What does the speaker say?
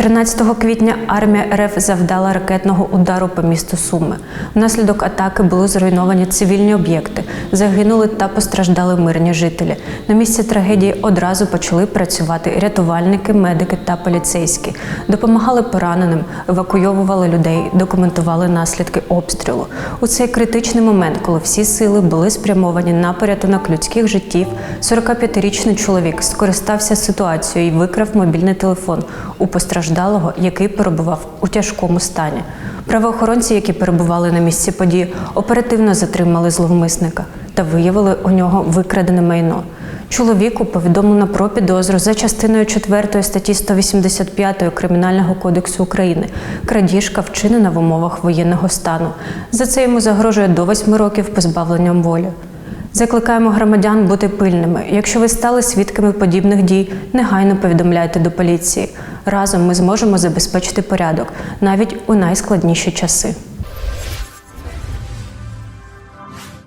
13 квітня армія РФ завдала ракетного удару по місту Суми. Внаслідок атаки були зруйновані цивільні об'єкти, загинули та постраждали мирні жителі. На місці трагедії одразу почали працювати рятувальники, медики та поліцейські. Допомагали пораненим, евакуйовували людей, документували наслідки обстрілу. У цей критичний момент, коли всі сили були спрямовані на порятунок людських життів, 45-річний чоловік скористався ситуацією і викрав мобільний телефон у постраждалого, який перебував у тяжкому стані. Правоохоронці, які перебували на місці події, оперативно затримали зловмисника та виявили у нього викрадене майно. Чоловіку повідомлено про підозру за частиною 4 статті 185 Кримінального кодексу України. Крадіжка вчинена в умовах воєнного стану. За це йому загрожує до 8 років позбавленням волі. Закликаємо громадян бути пильними. Якщо ви стали свідками подібних дій, негайно повідомляйте до поліції. Разом ми зможемо забезпечити порядок навіть у найскладніші часи.